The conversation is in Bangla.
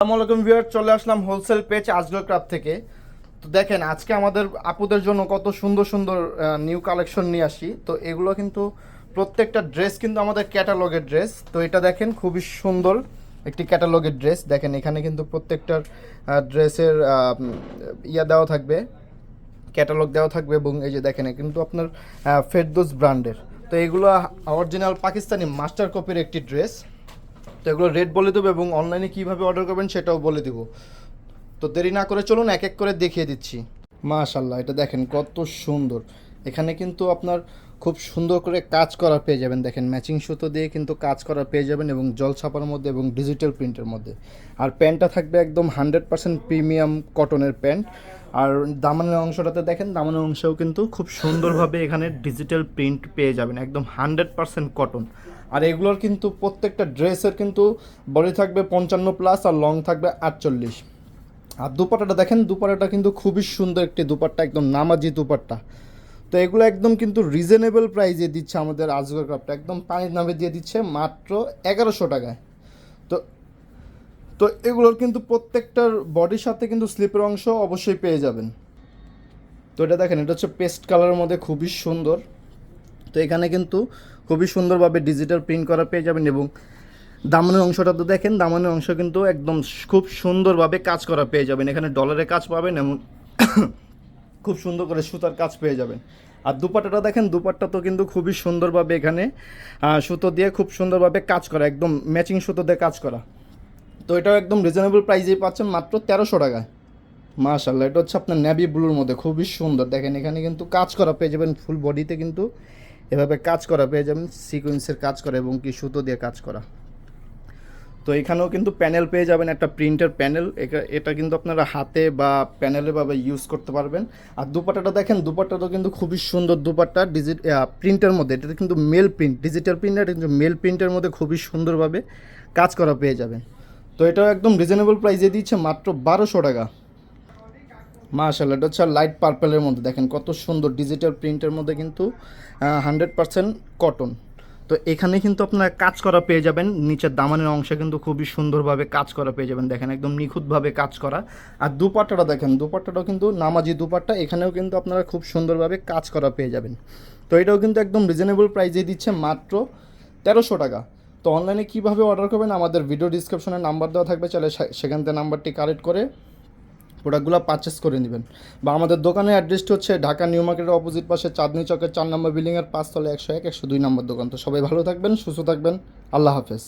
আসসালামু আলাইকুম ভিউয়ার চলে আসলাম হোলসেল পেজ আজগর ক্রাফট থেকে। তো দেখেন, আজকে আমাদের আপুদের জন্য কত সুন্দর সুন্দর নিউ কালেকশন নিয়ে আসি। তো এগুলো কিন্তু প্রত্যেকটা ড্রেস কিন্তু আমাদের ক্যাটালগের ড্রেস তো এটা দেখেন, খুবই সুন্দর একটি ক্যাটালগের ড্রেস দেখেন, এখানে কিন্তু প্রত্যেকটার ড্রেসের ইয়া দেওয়া থাকবে ক্যাটালগ দেওয়া থাকবে এবং এই যে দেখেন কিন্তু আপনার ফেরদোস ব্র্যান্ডের তো এগুলো অরিজিনাল পাকিস্তানি মাস্টার কপির একটি ড্রেস তো এগুলো রেট বলে দেবো এবং অনলাইনে কীভাবে অর্ডার করবেন সেটাও বলে দেবো। তো দেরি না করে চলুন এক এক করে দেখিয়ে দিচ্ছি। মাশাল্লাহ এটা দেখেন কত সুন্দর। এখানে কিন্তু আপনার খুব সুন্দর করে কাজ করা পেয়ে যাবেন। দেখেন ম্যাচিং সুতো দিয়ে কিন্তু কাজ করা পেয়ে যাবেন এবং জল ছাপার মধ্যে এবং ডিজিটাল প্রিন্টের মধ্যে। আর প্যান্টটা থাকবে একদম হান্ড্রেড পার্সেন্ট প্রিমিয়াম কটনের প্যান্ট। আর দামানের অংশটাতে দেখেন, দামানের অংশেও কিন্তু খুব সুন্দরভাবে এখানে ডিজিটাল প্রিন্ট পেয়ে যাবেন, একদম হান্ড্রেড পার্সেন্ট কটন আর এগুলোর কিন্তু প্রত্যেকটা ড্রেসের কিন্তু বডি থাকবে পঞ্চান্ন প্লাস আর লং থাকবে আটচল্লিশ। আর দুপাটাটা দেখেন, দুপাটাটা কিন্তু খুবই সুন্দর একটি দুপাট্টা, একদম নামাজি দুপাট্টা। তো এগুলো একদম কিন্তু রিজনেবল প্রাইসে দিচ্ছে আমাদের আজগর ক্রাফট একদম পানির নামে দিয়ে দিচ্ছে মাত্র এগারোশো টাকায়। তো তো এগুলোর কিন্তু প্রত্যেকটার বডির সাথে কিন্তু স্লিপের অংশ অবশ্যই পেয়ে যাবেন। তো এটা দেখেন, এটা হচ্ছে পেস্ট কালারের মধ্যে খুবই সুন্দর। তো এখানে কিন্তু খুবই সুন্দরভাবে ডিজিটাল প্রিন্ট করা পেয়ে যাবেন এবং দামনের অংশটা তো দেখেন, দামনের অংশ কিন্তু একদম খুব সুন্দরভাবে কাজ করা পেয়ে যাবেন। এখানে ডলারে কাজ পাবেন এবং খুব সুন্দর করে সুতার কাজ পেয়ে যাবেন। আর দুপাট্টাটা দেখেন, দুপাট্টা তো কিন্তু খুবই সুন্দরভাবে এখানে সুতো দিয়ে খুব সুন্দরভাবে কাজ করা, একদম ম্যাচিং সুতো দিয়ে কাজ করা। তো এটাও একদম রিজনেবল প্রাইসেই পাচ্ছেন, মাত্র তেরোশো টাকায়। মাশাল্লাহ এটা হচ্ছে আপনার নেভি ব্লুর মধ্যে, খুবই সুন্দর। দেখেন, এখানে কিন্তু কাজ করা পেয়ে যাবেন ফুল বডিতে কিন্তু এভাবে কাজ করা পেয়ে যাবেন সিকোয়েন্সের কাজ করা এবং কি সুতো দিয়ে কাজ করা। তো এখানেও কিন্তু প্যানেল পেয়ে যাবেন একটা প্রিন্টের প্যানেল এটা কিন্তু আপনারা হাতে বা প্যানেলে ভাবে ইউজ করতে পারবেন। আর দুপাট্টাটা দেখেন দুপাট্টাটাও কিন্তু খুবই সুন্দর দুপাট্টা ডিজিট প্রিন্টের মধ্যে। এটা কিন্তু মেল প্রিন্ট ডিজিটাল প্রিন্ট এটা কিন্তু মেল প্রিন্টের মধ্যে খুবই সুন্দরভাবে কাজ করা পেয়ে যাবেন। তো এটাও একদম রিজনেবল প্রাইসে দিচ্ছে মাত্র বারোশো টাকা। মাশাল্লাহ এটা হচ্ছে লাইট পার্পেলের মধ্যে। দেখেন কত সুন্দর ডিজিটাল প্রিন্টের মধ্যে কিন্তু হান্ড্রেড পারসেন্ট কটন তো এখানে কিন্তু আপনারা কাজ করা পেয়ে যাবেন। নিচের দামানের অংশে কিন্তু খুবই সুন্দরভাবে কাজ করা পেয়ে যাবেন। দেখেন, একদম নিখুঁতভাবে কাজ করা। আর দুপাট্টাটা দেখেন, দুপাট্টাটাও কিন্তু নামাজি দুপাট্টা। এখানেও কিন্তু আপনারা খুব সুন্দরভাবে কাজ করা পেয়ে যাবেন। তো এটাও কিন্তু একদম রিজনেবল প্রাইসে দিচ্ছে মাত্র তেরোশো টাকা। তো অনলাইনে কীভাবে অর্ডার করবেন? আমাদের ভিডিও ডিসক্রিপশনে নাম্বার দেওয়া থাকবে। চাইলে সেখান থেকে নাম্বারটি কালেক্ট করে প্রোডাক্টগুলো পারচেস করে নেবেন। বা আমাদের দোকানের অ্যাড্রেসটি হচ্ছে ঢাকা নিউ মার্কেটের অপোজিট পাশে চাঁদনি চকের চার নম্বর বিল্ডিংয়ের পাঁচতলা একশো এক, একশো দুই নম্বর দোকান। তো সবাই ভালো থাকবেন, সুস্থ থাকবেন। আল্লাহ হাফেজ।